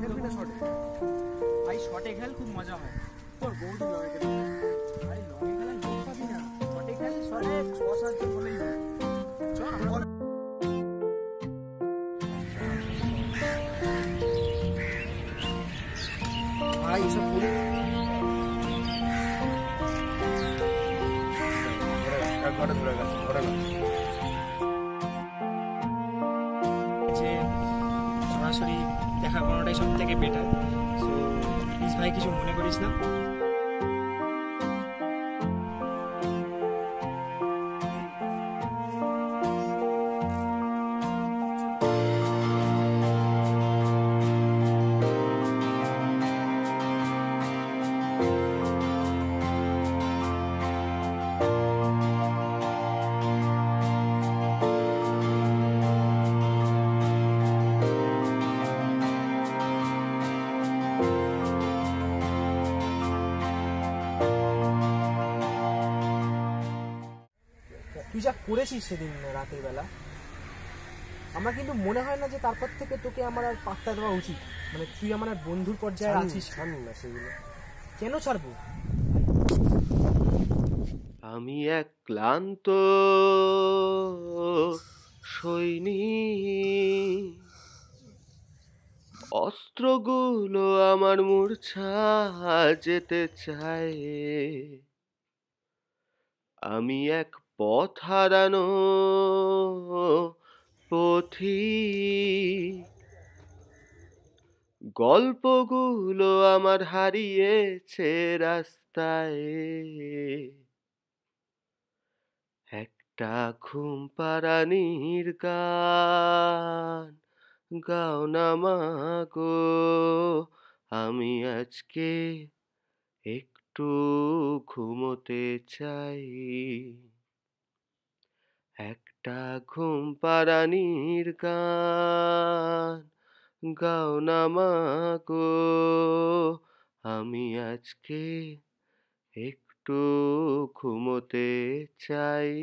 খেলবি না শর্টে ভাই শটে খেল খুব মজা হয় তোর বৌদি লড়াই খেলবি আরে লগে খেলা লোক পাবি না শটে খেল শটে ছ সাতজন হলেই হয় চ আমরা ভাই এসব বলি এক ঘন্টা ধরে গেছে ঘরে না যে সরাসরি দেখা কোনোটাই সব থেকে বেটার সো প্লিজ ভাই কিছু মনে করিস না। যা করেছিস সেদিন রাতের বেলা আমার কিন্তু মনে হয় না যে তারপর থেকে তোকে আমার আর পাত্তা দেওয়া উচিত। মানে তুই আমার আর বন্ধুর পর্যায়ে আছিস। ছাড় না সেগুলো। কেন ছাড়বো? আমি এক ক্লান্ত সৈনিক অস্ত্রগুলো আমার মূর্ছা যেতে চায়। আমি এক পথ হারানো পথি গল্পগুলো আমার হারিয়েছে রাস্তায়। একটা ঘুম পাড়ানির গান, গাও না মাগো আমি আজকে একটু ঘুমোতে চাই। একটা ঘুম পাড়ানির গান গাও না মাগো আমি আজকে একটু ঘুমোতে চাই।